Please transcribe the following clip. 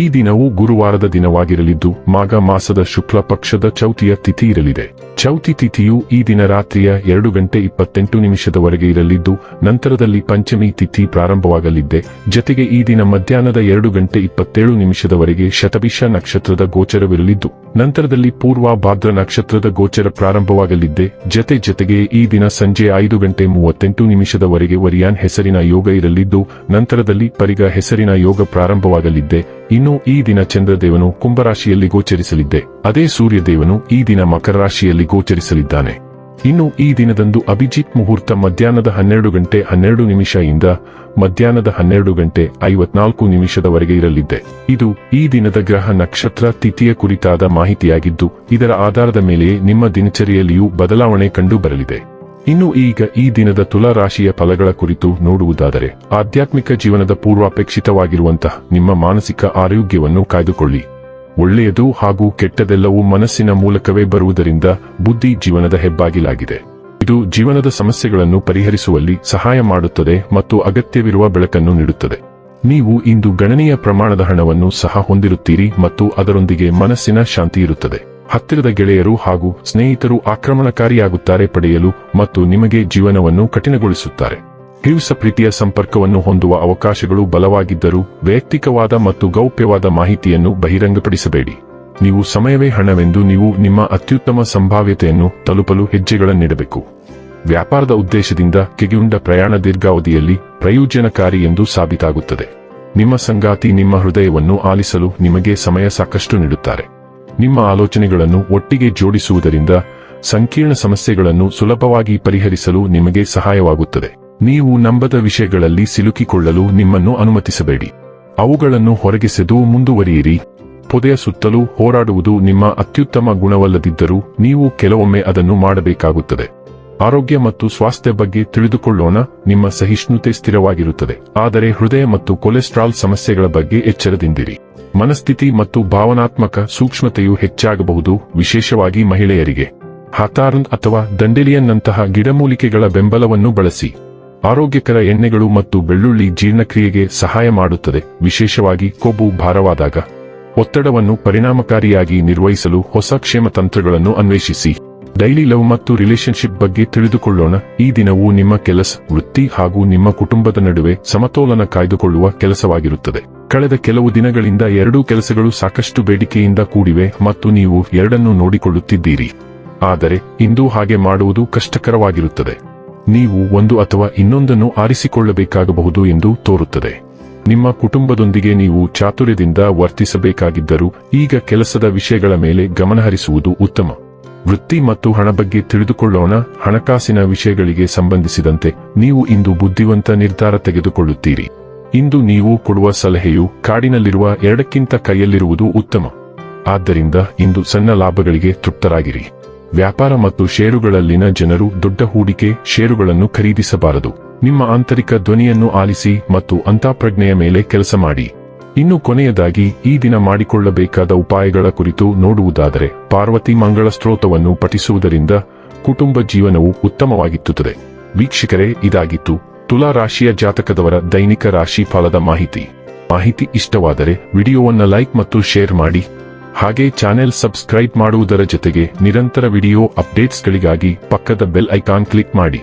ಈ ದಿನವು ಗುರುವಾರದ ದಿನವಾಗಿರಲಿದ್ದು, ಮಾಘ ಮಾಸದ ಶುಕ್ಲ ಪಕ್ಷದ ಚೌತಿಯ ತಿಥಿ ಇರಲಿದೆ. ಚೌತಿ ತಿಥಿಯು ಈ ದಿನ ರಾತ್ರಿಯ ಎರಡು ಗಂಟೆ ಇಪ್ಪತ್ತೆಂಟು ನಿಮಿಷದವರೆಗೆ ಇರಲಿದ್ದು, ನಂತರದಲ್ಲಿ ಪಂಚಮಿ ತಿಥಿ ಪ್ರಾರಂಭವಾಗಲಿದ್ದೆ. ಜತೆಗೆ ಈ ದಿನ ಮಧ್ಯಾಹ್ನದ ಎರಡು ಗಂಟೆ ಇಪ್ಪತ್ತೇಳು ನಿಮಿಷದವರೆಗೆ ಶತಭಿಷ ನಕ್ಷತ್ರದ ಗೋಚರವಿರಲಿದ್ದು, ನಂತರದಲ್ಲಿ ಪೂರ್ವ ಭಾದ್ರ ನಕ್ಷತ್ರದ ಗೋಚರ ಪ್ರಾರಂಭವಾಗಲಿದ್ದೆ. ಜತೆ ಜತೆಗೆ ಈ ದಿನ ಸಂಜೆ ಐದು ಗಂಟೆ ಮೂವತ್ತೆಂಟು ನಿಮಿಷದವರೆಗೆ ವರಿಯಾನ್ ಹೆಸರಿನ ಯೋಗ ಇರಲಿದ್ದು, ನಂತರದಲ್ಲಿ ಪರಿಗ ಹೆಸರಿನ ಯೋಗ ಪ್ರಾರಂಭವಾಗಲಿದ್ದೆ. ಇನ್ನು ಈ ದಿನ ಚಂದ್ರದೇವನು ಕುಂಭರಾಶಿಯಲ್ಲಿ ಗೋಚರಿಸಲಿದ್ದೆ. ಅದೇ ಸೂರ್ಯದೇವನು ಈ ದಿನ ಮಕರ ರಾಶಿಯಲ್ಲಿ ಗೋಚರಿಸಲಿದ್ದಾನೆ. ಇನ್ನು ಈ ದಿನದಂದು ಅಭಿಜಿತ್ ಮುಹೂರ್ತ ಮಧ್ಯಾಹ್ನದ ಹನ್ನೆರಡು ಗಂಟೆ ಹನ್ನೆರಡು ನಿಮಿಷ ಇಂದ ಮಧ್ಯಾಹ್ನದ ಹನ್ನೆರಡು ಗಂಟೆ ಐವತ್ನಾಲ್ಕು ನಿಮಿಷದವರೆಗೆ ಇರಲಿದೆ ಇದು ಈ ದಿನದ ಗ್ರಹ ನಕ್ಷತ್ರ ತಿಥಿಯ ಕುರಿತಾದ ಮಾಹಿತಿಯಾಗಿದ್ದು, ಇದರ ಆಧಾರದ ಮೇಲೆಯೇ ನಿಮ್ಮ ದಿನಚರಿಯಲ್ಲಿಯೂ ಬದಲಾವಣೆ ಕಂಡು ಬರಲಿದೆ. ಇನ್ನು ಈಗ ಈ ದಿನದ ತುಲಾ ರಾಶಿಯ ಫಲಗಳ ಕುರಿತು ನೋಡುವುದಾದರೆ, ಆಧ್ಯಾತ್ಮಿಕ ಜೀವನದ ಪೂರ್ವಾಪೇಕ್ಷಿತವಾಗಿರುವಂತಹ ನಿಮ್ಮ ಮಾನಸಿಕ ಆರೋಗ್ಯವನ್ನು ಕಾಯ್ದುಕೊಳ್ಳಿ. ಒಳ್ಳೆಯದು ಹಾಗೂ ಕೆಟ್ಟದೆಲ್ಲವೂ ಮನಸ್ಸಿನ ಮೂಲಕವೇ ಬರುವುದರಿಂದ ಬುದ್ಧಿ ಜೀವನದ ಹೆಬ್ಬಾಗಿಲಾಗಿದೆ. ಇದು ಜೀವನದ ಸಮಸ್ಯೆಗಳನ್ನು ಪರಿಹರಿಸುವಲ್ಲಿ ಸಹಾಯ ಮಾಡುತ್ತದೆ ಮತ್ತು ಅಗತ್ಯವಿರುವ ಬೆಳಕನ್ನು ನೀಡುತ್ತದೆ. ನೀವು ಇಂದು ಗಣನೀಯ ಪ್ರಮಾಣದ ಹಣವನ್ನು ಸಹ ಹೊಂದಿರುತ್ತೀರಿ ಮತ್ತು ಅದರೊಂದಿಗೆ ಮನಸ್ಸಿನ ಶಾಂತಿ ಇರುತ್ತದೆ. ಹತ್ತಿರದ ಗೆಳೆಯರು ಹಾಗೂ ಸ್ನೇಹಿತರು ಆಕ್ರಮಣಕಾರಿಯಾಗುತ್ತಾರೆ ಪಡೆಯಲು ಮತ್ತು ನಿಮಗೆ ಜೀವನವನ್ನು ಕಠಿಣಗೊಳಿಸುತ್ತಾರೆ. ಹಿಂಸ ಪ್ರೀತಿಯ ಸಂಪರ್ಕವನ್ನು ಹೊಂದುವ ಅವಕಾಶಗಳು ಬಲವಾಗಿದ್ದರೂ ವೈಯಕ್ತಿಕವಾದ ಮತ್ತು ಗೌಪ್ಯವಾದ ಮಾಹಿತಿಯನ್ನು ಬಹಿರಂಗಪಡಿಸಬೇಡಿ. ನೀವು ಸಮಯವೇ ಹಣವೆಂದು ನೀವು ನಿಮ್ಮ ಅತ್ಯುತ್ತಮ ಸಂಭಾವ್ಯತೆಯನ್ನು ತಲುಪಲು ಹೆಜ್ಜೆಗಳನ್ನಿಡಬೇಕು. ವ್ಯಾಪಾರದ ಉದ್ದೇಶದಿಂದ ಕೆಗೆಯುಂಡ ಪ್ರಯಾಣ ದೀರ್ಘಾವಧಿಯಲ್ಲಿ ಪ್ರಯೋಜನಕಾರಿ ಎಂದು ಸಾಬೀತಾಗುತ್ತದೆ. ನಿಮ್ಮ ಸಂಗಾತಿ ನಿಮ್ಮ ಹೃದಯವನ್ನು ಆಲಿಸಲು ನಿಮಗೆ ಸಮಯ ಸಾಕಷ್ಟು ನೀಡುತ್ತಾರೆ. ನಿಮ್ಮ ಆಲೋಚನೆಗಳನ್ನು ಒಟ್ಟಿಗೆ ಜೋಡಿಸುವುದರಿಂದ ಸಂಕೀರ್ಣ ಸಮಸ್ಯೆಗಳನ್ನು ಸುಲಭವಾಗಿ ಪರಿಹರಿಸಲು ನಿಮಗೆ ಸಹಾಯವಾಗುತ್ತದೆ. ನೀವು ನಂಬದ ವಿಷಯಗಳಲ್ಲಿ ಸಿಲುಕಿಕೊಳ್ಳಲು ನಿಮ್ಮನ್ನು ಅನುಮತಿಸಬೇಡಿ. ಅವುಗಳನ್ನು ಹೊರಗೆಸೆದು ಮುಂದುವರಿಯಿರಿ. ಪೊದೆಯ ಸುತ್ತಲೂ ಹೋರಾಡುವುದು ನಿಮ್ಮ ಅತ್ಯುತ್ತಮ ಗುಣವಲ್ಲದಿದ್ದರೂ ನೀವು ಕೆಲವೊಮ್ಮೆ ಅದನ್ನು ಮಾಡಬೇಕಾಗುತ್ತದೆ. ಆರೋಗ್ಯ ಮತ್ತು ಸ್ವಾಸ್ಥ್ಯ ಬಗ್ಗೆ ತಿಳಿದುಕೊಳ್ಳೋಣ, ನಿಮ್ಮ ಸಹಿಷ್ಣುತೆ ಸ್ಥಿರವಾಗಿರುತ್ತದೆ. ಆದರೆ ಹೃದಯ ಮತ್ತು ಕೊಲೆಸ್ಟ್ರಾಲ್ ಸಮಸ್ಯೆಗಳ ಬಗ್ಗೆ ಎಚ್ಚರದಿಂದಿರಿ. ಮನಸ್ಥಿತಿ ಮತ್ತು ಭಾವನಾತ್ಮಕ ಸೂಕ್ಷ್ಮತೆಯು ಹೆಚ್ಚಾಗಬಹುದು, ವಿಶೇಷವಾಗಿ ಮಹಿಳೆಯರಿಗೆ. ಹಾತಾರನ್ ಅಥವಾ ದಂಡೆಲಿಯನ್ನಂತಹ ಗಿಡಮೂಲಿಕೆಗಳ ಬೆಂಬಲವನ್ನು ಬಳಸಿ. ಆರೋಗ್ಯಕರ ಎಣ್ಣೆಗಳು ಮತ್ತು ಬೆಳ್ಳುಳ್ಳಿ ಜೀರ್ಣಕ್ರಿಯೆಗೆ ಸಹಾಯ ಮಾಡುತ್ತದೆ, ವಿಶೇಷವಾಗಿ ಕೊಬ್ಬು ಭಾರವಾದಾಗ. ಒತ್ತಡವನ್ನು ಪರಿಣಾಮಕಾರಿಯಾಗಿ ನಿರ್ವಹಿಸಲು ಹೊಸ ಕ್ಷೇಮ ತಂತ್ರಗಳನ್ನು ಅನ್ವೇಷಿಸಿ. ಡೈಲಿ ಲವ್ ಮತ್ತು ರಿಲೇಶನ್ಶಿಪ್ ಬಗ್ಗೆ ತಿಳಿದುಕೊಳ್ಳೋಣ. ಈ ದಿನವು ನಿಮ್ಮ ಕೆಲಸ, ವೃತ್ತಿ ಹಾಗೂ ನಿಮ್ಮ ಕುಟುಂಬದ ನಡುವೆ ಸಮತೋಲನ ಕಾಯ್ದುಕೊಳ್ಳುವ ಕೆಲಸವಾಗಿರುತ್ತದೆ. ಕಳೆದ ಕೆಲವು ದಿನಗಳಿಂದ ಎರಡೂ ಕೆಲಸಗಳು ಸಾಕಷ್ಟು ಬೇಡಿಕೆಯಿಂದ ಕೂಡಿವೆ ಮತ್ತು ನೀವು ಎರಡನ್ನು ನೋಡಿಕೊಳ್ಳುತ್ತಿದ್ದೀರಿ. ಆದರೆ, ಇಂದು ಹಾಗೆ ಮಾಡುವುದು ಕಷ್ಟಕರವಾಗಿರುತ್ತದೆ. ನೀವು ಒಂದು ಅಥವಾ ಇನ್ನೊಂದನ್ನು ಆರಿಸಿಕೊಳ್ಳಬೇಕಾಗಬಹುದು ಎಂದು ತೋರುತ್ತದೆ. ನಿಮ್ಮ ಕುಟುಂಬದೊಂದಿಗೆ ನೀವು ಚಾತುರ್ಯದಿಂದ ವರ್ತಿಸಬೇಕಾಗಿದ್ದರೂ, ಈಗ ಕೆಲಸದ ವಿಷಯಗಳ ಮೇಲೆ ಗಮನಹರಿಸುವುದು ಉತ್ತಮ. ವೃತ್ತಿ ಮತ್ತು ಹಣ ಬಗ್ಗೆ ತಿಳಿದುಕೊಳ್ಳೋಣ. ಹಣಕಾಸಿನ ವಿಷಯಗಳಿಗೆ ಸಂಬಂಧಿಸಿದಂತೆ ನೀವು ಇಂದು ಬುದ್ಧಿವಂತ ನಿರ್ಧಾರ ತೆಗೆದುಕೊಳ್ಳುತ್ತೀರಿ. ಇಂದು ನೀವು ಕೊಡುವ ಸಲಹೆಯು ಕಾಡಿನಲ್ಲಿರುವ ಎರಡಕ್ಕಿಂತ ಕೈಯಲ್ಲಿರುವುದು ಉತ್ತಮ. ಆದ್ದರಿಂದ ಇಂದು ಸಣ್ಣ ಲಾಭಗಳಿಗೆ ತೃಪ್ತರಾಗಿರಿ. ವ್ಯಾಪಾರ ಮತ್ತು ಷೇರುಗಳಲ್ಲಿನ ಜನರು ದೊಡ್ಡ ಹೂಡಿಕೆ ಷೇರುಗಳನ್ನು ಖರೀದಿಸಬಾರದು. ನಿಮ್ಮ ಆಂತರಿಕ ಧ್ವನಿಯನ್ನು ಆಲಿಸಿ ಮತ್ತು ಅಂತಃಪ್ರಜ್ಞೆಯ ಮೇಲೆ ಕೆಲಸ ಮಾಡಿ. ಇನ್ನು ಕೊನೆಯದಾಗಿ ಈ ದಿನ ಮಾಡಿಕೊಳ್ಳಬೇಕಾದ ಉಪಾಯಗಳ ಕುರಿತು ನೋಡುವುದಾದರೆ ಪಾರ್ವತಿ ಮಂಗಳ ಸ್ತೋತ್ರವನ್ನು ಪಠಿಸುವುದರಿಂದ ಕುಟುಂಬ ಜೀವನವು ಉತ್ತಮವಾಗಿತ್ತುತ್ತದೆ. ವೀಕ್ಷಕರೇ, ಇದಾಗಿತ್ತು ತುಲಾ ರಾಶಿಯ ಜಾತಕದವರ ದೈನಿಕ ರಾಶಿ ಫಲದ ಮಾಹಿತಿ. ಮಾಹಿತಿ ಇಷ್ಟವಾದರೆ ವಿಡಿಯೋವನ್ನು ಲೈಕ್ ಮತ್ತು ಶೇರ್ ಮಾಡಿ. ಹಾಗೆ ಚಾನೆಲ್ ಸಬ್ಸ್ಕ್ರೈಬ್ ಮಾಡುವುದರ ಜೊತೆಗೆ ನಿರಂತರ ವಿಡಿಯೋ ಅಪ್ಡೇಟ್ಸ್ಗಳಿಗಾಗಿ ಪಕ್ಕದ ಬೆಲ್ ಐಕಾನ್ ಕ್ಲಿಕ್ ಮಾಡಿ.